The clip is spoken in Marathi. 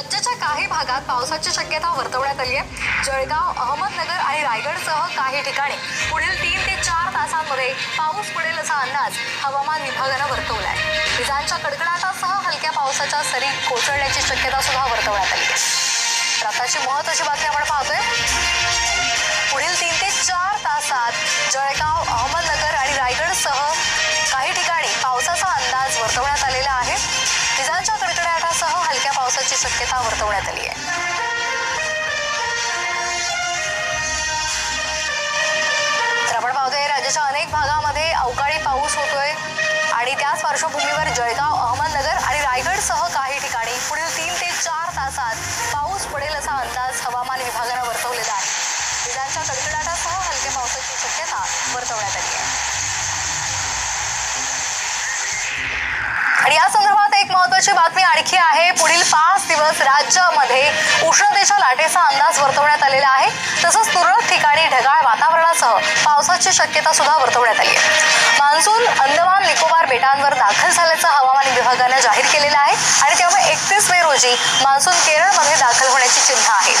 राज्याच्या काही भागात पावसाची शक्यता वर्तवण्यात आली आहे. जळगाव अहमदनगर आणि रायगडसह काही ठिकाणी पुढील तीन ते चार तासांमध्ये पाऊस पडेल असा अंदाज हवामान विभागानं वर्तवला आहे विजांच्या कडकडाटासह हलक्या पावसाच्या सरी कोसळण्याची शक्यता सुद्धा वर्तवण्यात आली आहे. तर आताची महत्वाची बातमी आपण पाहतोय. शक्यता वर्तवण्यात आली आहे. राज्याच्या अनेक भागामध्ये अवकाळी पाऊस होतोय आणि त्याच पार्श्वभूमीवर जळगाव अहमदनगर आणि रायगडसह काही ठिकाणी पुढील तीन ते चार तासात पाऊस पडेल असा अंदाज हवामान विभागानं वर्तवलेला आहे. विजांच्या कडकडाटासह हलक्या पावसाची शक्यता वर्तवण्यात आली आहे. आणि या संदर्भात एक महत्वाची बातमी आणखी आहे. पुढील पाच दिवस राज्यामध्ये उष्णतेच्या लाटेचा अंदाज वर्तवण्यात आलेला आहे. तसंच तुरळक ठिकाणी ढगाळ वातावरणासह पावसाची शक्यता सुद्धा वर्तवण्यात आली आहे. मान्सून अंदमान निकोबार बेटांवर दाखल झाल्याचं हवामान विभागानं जाहीर केलेलं आहे. आणि त्यामुळे एकतीस मे रोजी मान्सून केरळमध्ये दाखल होण्याची चिन्ह आहे.